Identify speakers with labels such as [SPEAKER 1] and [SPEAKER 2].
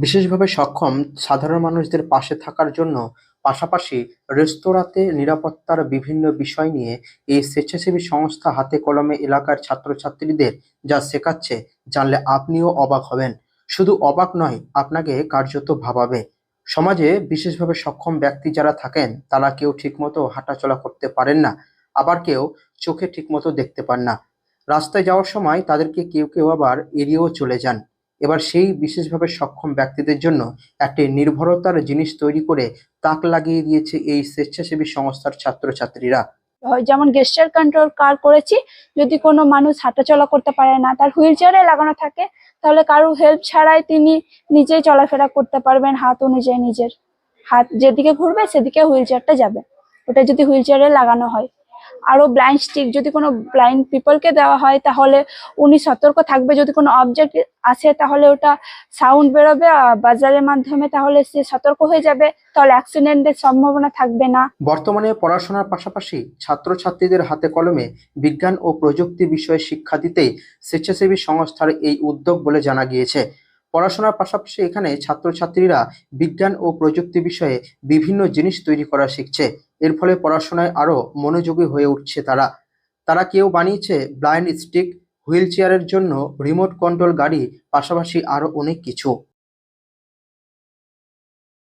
[SPEAKER 1] বিশেষভাবে সক্ষম সাধারণ মানুষদের পাশে থাকার জন্য পাশাপাশি রেস্তোরাঁতে নিরাপত্তার বিভিন্ন বিষয় নিয়ে এই স্বেচ্ছাসেবী সংস্থা হাতে কলমে এলাকার ছাত্রছাত্রীদের যা শেখাচ্ছে জানলে আপনিও অবাক হবেন। শুধু অবাক নয়, আপনাকে কার্যত ভাবাবে। সমাজে বিশেষভাবে সক্ষম ব্যক্তি যারা থাকেন, তারা কেউ ঠিকমতো হাঁটাচলা করতে পারেন না, আবার কেউ চোখে ঠিকমতো দেখতে পান না। রাস্তায় যাওয়ার সময় তাদেরকে কেউ কেউ আবার এড়িয়েও চলে যান। এবার সেই বিশেষভাবে সক্ষম ব্যক্তিদের জন্য একটি নির্ভরতার জিনিস তৈরি করে তাক লাগিয়ে দিয়েছে এই স্বেচ্ছাসেবী সংস্থার ছাত্রছাত্রীরা।
[SPEAKER 2] যেমন গেস্টার কন্ট্রোল কার করেছি, যদি কোনো মানুষ হাঁটাচলা করতে পারে না, তার হুইল চেয়ারে লাগানো থাকে, তাহলে কারও হেল্প ছাড়াই তিনি নিজেই চলাফেরা করতে পারবেন হাত অনুযায়ী নিজের। হাত যেদিকে ঘুরবে সেদিকে হুইল চেয়ারটা যাবে। ওটা যদি হুইল চেয়ারে লাগানো হয়। আরও ব্লাইন্ড স্টিক যদি কোনো ব্লাইন্ড পিপলকে দেওয়া হয়, তাহলে উনি সতর্ক থাকবে। যদি কোনো অবজেক্ট আসে, তাহলে ওটা সাউন্ড বেরোবে বাজারের মাধ্যমে, তাহলে সে সতর্ক হয়ে যাবে। তাহলে অ্যাক্সিডেন্টের সম্ভাবনা থাকবে না।
[SPEAKER 1] বর্তমানে পড়াশোনার পাশাপাশি ছাত্রছাত্রীদের হাতে কলমে বিজ্ঞান ও প্রযুক্তি বিষয়ে শিক্ষা দিতেই স্বেচ্ছাসেবী সংস্থার এই উদ্যোগ বলে জানা গিয়েছে। পড়াশোনার পাশাপাশি এখানে ছাত্রছাত্রীরা বিজ্ঞান ও প্রযুক্তি বিষয়ে বিভিন্ন জিনিস তৈরি করা শিখছে। এর ফলে পড়াশোনায় আরও মনোযোগী হয়ে উঠছে তারা। তারা কেউ বানিয়েছে ব্লাইন্ড স্টিক, হুইল চেয়ারের জন্য রিমোট কন্ট্রোল গাড়ি, পাশাপাশি আরও অনেক কিছু।